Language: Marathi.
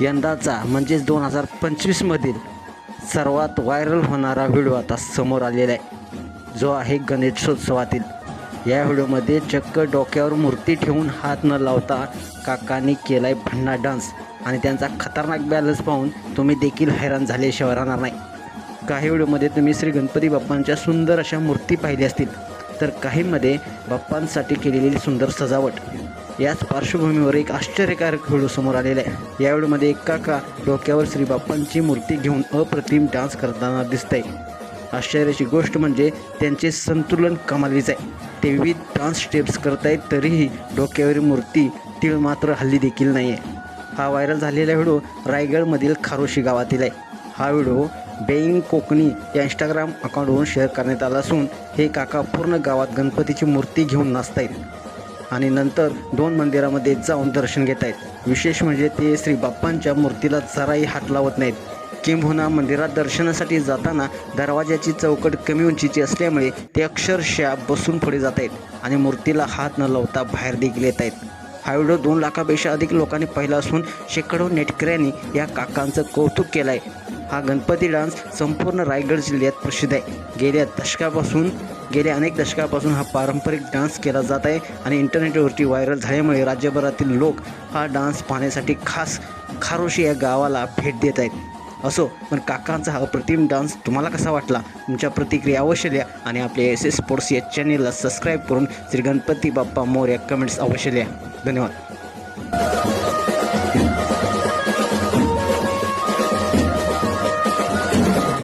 यंदाचा म्हणजेच दोन हजार पंचवीसमधील सर्वात व्हायरल होणारा व्हिडिओ आता समोर आलेला आहे. जो आहे गणेशोत्सवातील. या व्हिडिओमध्ये चक्क डोक्यावर मूर्ती ठेवून हात न लावता काकांनी केलाय भन्ना डान्स. आणि त्यांचा खतरनाक बॅलन्स पाहून तुम्ही देखील हैराण झाल्याशिवाय राहणार नाही. काही व्हिडिओमध्ये तुम्ही श्री गणपती बाप्पांच्या सुंदर अशा मूर्ती पाहिल्या असतील. तर काहीमध्ये बाप्पांसाठी केलेली सुंदर सजावट. याच पार्श्वभूमीवर एक आश्चर्यकारक व्हिडिओ समोर आलेला आहे. या व्हिडिओमध्ये एक काका डोक्यावर श्री बाप्पांची मूर्ती घेऊन अप्रतिम डान्स करताना दिसत आहे आश्चर्याची गोष्ट म्हणजे त्यांचे संतुलन कमालीच आहे. ते विविध डान्स स्टेप्स करतायत तरीही डोक्यावरील मूर्ती तीळ मात्र हल्ली देखील नाही आहे हा व्हायरल झालेला व्हिडिओ रायगडमधील खारोशी गावातील आहे. हा व्हिडिओ बेईंग कोकणी या इंस्टाग्राम अकाउंटवरून शेअर करण्यात आला असून हे काका पूर्ण गावात गणपतीची मूर्ती घेऊन नाचतायत. आणि नंतर दोन मंदिरामध्ये जाऊन दर्शन घेत आहेत. विशेष म्हणजे ते श्री बाप्पांच्या मूर्तीला जराही हात लावत नाहीत. किंबहुना मंदिरात दर्शनासाठी जाताना दरवाजाची चौकट कमी उंचीची असल्यामुळे ते अक्षरशः बसून पुढे जात आहेत आणि मूर्तीला हात न लावता बाहेर देखील येत आहेत. हा व्हिडिओ दोन लाखापेक्षा अधिक लोकांनी पाहिला असून शेकडो नेटकऱ्यांनी या काकांचं कौतुक केलं आहे हा गणपती डान्स संपूर्ण रायगड जिल्ह्यात प्रसिद्ध आहे. गेल्या दशकापासून गेल्या अनेक दशकापासून हा पारंपरिक डान्स केला जात आहे आणि इंटरनेटवरती व्हायरल झाल्यामुळे राज्यभरातील लोक हा डान्स पाहण्यासाठी खास खारोशी या गावाला भेट देत आहेत. असो पण काकांचा हा अप्रतिम डान्स तुम्हाला कसा वाटला? तुमच्या प्रतिक्रिया अवश्य लिहा आणि आपल्या एस एस स्पोर्ट्स या चॅनेलला सबस्क्राईब करून श्री गणपती बाप्पा मोर्या कमेंट्स अवश्य लिहा धन्यवाद.